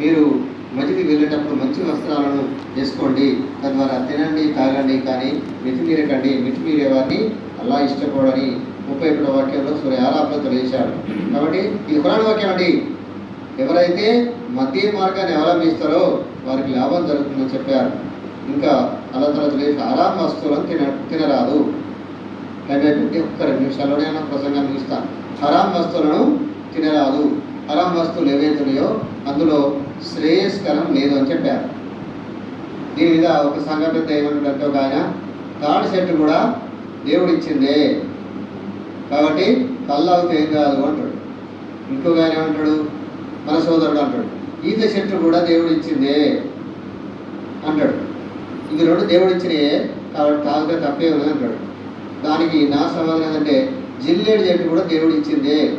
మీరు మధ్యకి వెళ్ళేటప్పుడు మంచి వస్త్రాలను వేసుకోండి. తద్వారా తినండి తాగండి కానీ మితిమీరకండి. మితిమీరే వారిని అలా ఇష్టపడని ముప్పై ఒకటో వాక్యంలో సూర్య ఆరాపలో తెలియజేశాడు కాబట్టి ఇది ఖురాన్ వాక్యం అండి ఎవరైతే మధ్య మార్గాన్ని అవలంబిస్తారో వారికి లాభం జరుగుతుందని చెప్పారు. ఇంకా అలా తర్వాత లేదు ఆరామ వస్తువులను తిన తినరాదు. కాబట్టి ఒక్క రెండు నిమిషాల్లోనే ప్రసంగం ఇస్తాను హరాం వస్తువులను తినరాదు. హరాం వస్తువులు ఏవైతున్నాయో అందులో శ్రేయస్కరం లేదు అని చెప్పారు. దీని మీద ఒక సంఘటన పెద్ద ఒక ఆయన తాడి చెట్టు కూడా దేవుడిచ్చిందే. కాబట్టి కళ్ళవుతే ఏం కాదు అంటాడు. ఇంకొక ఆయన ఏమంటాడు? మన సోదరుడు అంటాడు. ఈత చెట్టు కూడా దేవుడు ఇచ్చిందే అంటాడు. ఇవి రెండు దేవుడు ఇచ్చినాయే కాబట్టి తాగితే తప్పే ఉంది అంటాడు. దానికి నా సమాధానం ఏంటంటే జిల్లేడు చెట్టు కూడా దేవుడు ఇచ్చిందే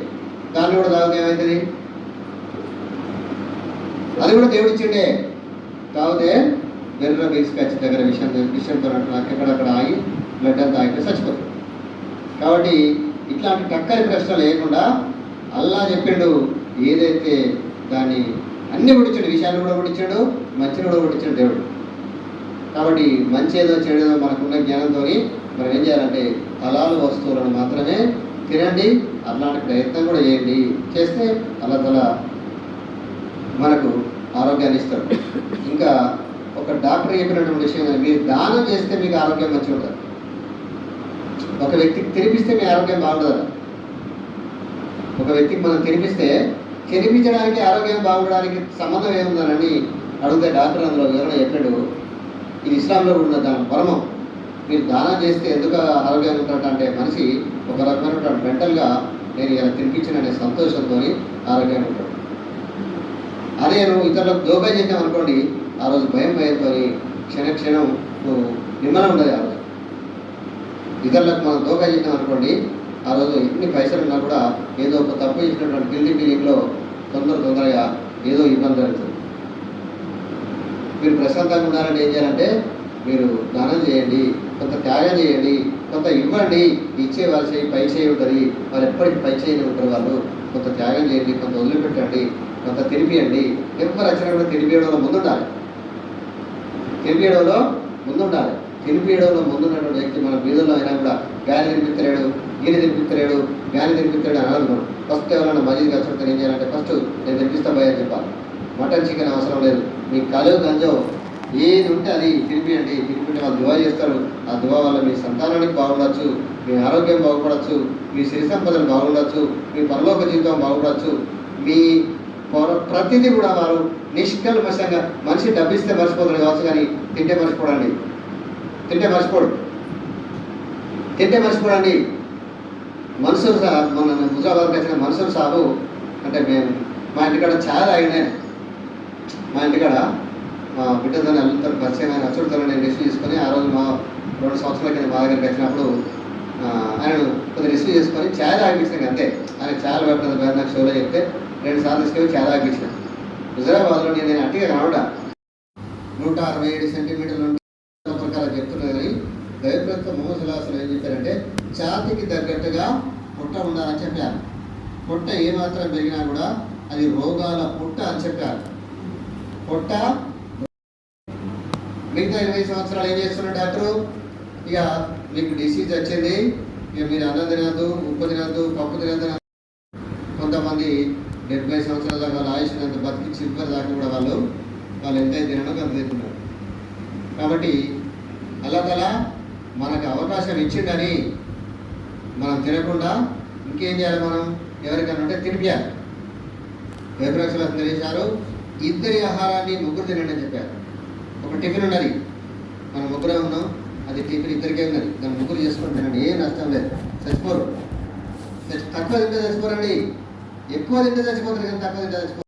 దాన్ని కూడా తాగితే ఏమవుతుంది అది కూడా దేవుడు ఇచ్చిండే. తాగితే వెర్ర తీసుకొచ్చి దగ్గర విషయం విషయంతో అక్కడ ఆగి బ్లడ్ అంతా ఆగితే చచ్చిపోతుంది కాబట్టి ఇట్లాంటి టక్కరి ప్రశ్న లేకుండా అల్లా చెప్పిండు ఏదైతే దాన్ని అన్ని పుట్టించాడు విషయాలు కూడా పుట్టించాడు మంచిని కూడా పుట్టించాడు దేవుడు. కాబట్టి మంచి ఏదో చెడేదో మనకున్న జ్ఞానంతో మనం ఏం చేయాలంటే ఫలాలు వస్తువులను మాత్రమే తినండి అలాంటి ప్రయత్నం కూడా చేయండి. చేస్తే అలా తల మనకు ఆరోగ్యాన్ని ఇస్తాడు. ఇంకా ఒక డాక్టర్ చెప్పినటువంటి విషయం మీరు దానం చేస్తే మీకు ఆరోగ్యం మంచిగా ఉంటుంది. ఒక వ్యక్తికి తినిపిస్తే మీ ఆరోగ్యం బాగుంటుందా? ఒక వ్యక్తికి మనం తినిపిస్తే తినిపించడానికి ఆరోగ్యం బాగుండడానికి సంబంధం ఏముందనని అడిగితే డాక్టర్ అందులో వివరణ చెప్పాడు. ఇది ఇస్లాంలో ఉన్న దాని పరమం. మీరు దానం చేస్తే ఎందుకు ఆరోగ్యం ఉంటాడు అంటే మనిషి ఒక రకమైన మెంటల్గా నేను ఇలా తినిపించిన అనే సంతోషంతో ఆరోగ్యంగా ఉంటాడు. అదే నువ్వు ఇతరులకు దోపే చేసాం అనుకోండి ఆ రోజు భయం భయంతో క్షణ క్షణం నువ్వు నిమ్మలం ఉండదు ఆ రోజు. ఇతరులకు మనం దోపే చేసాం అనుకోండి ఆ రోజు ఎన్ని పైసలు ఉన్నా కూడా ఏదో ఒక తప్పు చేసినటువంటి గిల్లి ఫీలింగ్లో తొందర తొందరగా ఏదో ఇబ్బంది జరుగుతుంది. మీరు ప్రశాంతంగా ఉన్నారంటే ఏం చేయాలంటే మీరు దానం చేయండి కొంత త్యాగం చేయండి కొంత ఇవ్వండి ఇచ్చే వాళ్ళ పై చేయి ఉంటుంది వాళ్ళు ఎప్పటికీ పై చేయని ఉంటారు వాళ్ళు కొంత త్యాగం చేయండి కొంత వదిలిపెట్టండి కొంత తిరిపియండి ఎవరు వచ్చినప్పుడు తిరిపియడంలో ముందుండాలి. తిరిపియడంలో ముందుండాలి. తిరిపియడంలో ముందున్నటువంటి వ్యక్తి మన బీదల్లో అయినా కూడా గాలి తినిపిస్తలేడు గీని తినిపిస్తలేడు గాలి తినిపిస్తలేడు అని అనదు మనం ఫస్ట్ ఎవరైనా మజీద్ వచ్చినప్పుడు ఏం చేయాలంటే ఫస్ట్ నేను తినిపిస్తా పోయా చెప్పాలి. మటన్ చికెన్ అవసరం లేదు. మీ కలువు గంజో ఏది ఉంటే అది తినిపియండి. తినిపిండి వాళ్ళు దువా చేస్తారు. ఆ దువా వల్ల మీ సంతానానికి బాగుండొచ్చు మీ ఆరోగ్యం బాగుపడచ్చు మీ సిరి సంపదలు బాగుండొచ్చు మీ పరలోక జీవితం బాగుపడచ్చు మీ ప్రతిదీ కూడా వారు నిష్కల్మషంగా మనిషి డబ్బిస్తే మర్చిపోతాడు కావచ్చు కానీ తింటే మర్చిపోడండి. తింటే మర్చిపోడు. తింటే మర్చిపోడండి. మన్సూర్ సాబ్ మన హుజరాబాద్కి వచ్చిన మన్సూర్ సాబు అంటే మేము మా ఇంటికాడ చాలా తాగిన మా ఇంటికాడ మా బిడ్డతో అల్లుతారు పరిచయం ఆయన అచ్చుడుతో నేను రిసీవ్ చేసుకొని ఆ రోజు మా రెండు సంవత్సరాల కింద మా దగ్గరికి వచ్చినప్పుడు ఆయన కొద్దిగా రిసీవ్ చేసుకొని చాలా ఆగిపించాను అంతే. ఆయన చాలా పెట్టినది పేరు నాకు షోలో చెప్తే రెండు సార్లు తీసుకొని చాలా ఆగిపించిన హుజరాబాద్లో నేను నేను అట్టిగా రావడా? నూట అరవై ఏడు సెంటీమీటర్లు ప్రకారం చెప్తున్నది కానీ దైవప్రత మొహమ్మద్ ఏం చెప్పారంటే ఛాతికి తగ్గట్టుగా పుట్ట ఉండాలని చెప్పారు. పుట్ట ఏమాత్రం పెరిగినా కూడా అది రోగాల పుట్ట అని చెప్పారు. పుట్ట మిగతా ఇరవై సంవత్సరాలు ఏం చేస్తున్నారు డాక్టరు? ఇక మీకు డిసీజ్ వచ్చింది. ఇక మీరు అన్నం తినద్దు ఉప్పు తినద్దు పప్పు తినద్దు కొంతమంది డెబ్బై సంవత్సరాల దాకా వాళ్ళ ఆయుష్ అంత బతికి చివరి దాకా కూడా వాళ్ళు వాళ్ళు ఎంత తినడం అంత తింటున్నారు. కాబట్టి అలా మనకు అవకాశం ఇచ్చిండని మనం తినకుండా ఇంకేం చేయాలి మనం? ఎవరికైనా ఉంటే తినిపించాలి వేపరక్షలు తెలియజేశారు ఇద్దరి ఆహారాన్ని ముగ్గురు తినండి అని చెప్పారు. ఒక టిఫిన్ ఉన్నది. మనం ముగ్గురే ఉన్నాం. అది టిఫిన్ ఇద్దరికే ఉన్నది. దాన్ని ముగ్గురు చేసుకొని తినండి. ఏం నష్టం లేదు. చచ్చిపోరు. చచ్చి- తక్కువ తింటే చచ్చిపోరండి. ఎక్కువ తింటే చచ్చిపోతారు కానీ తక్కువ తింటే చచ్చిపోరు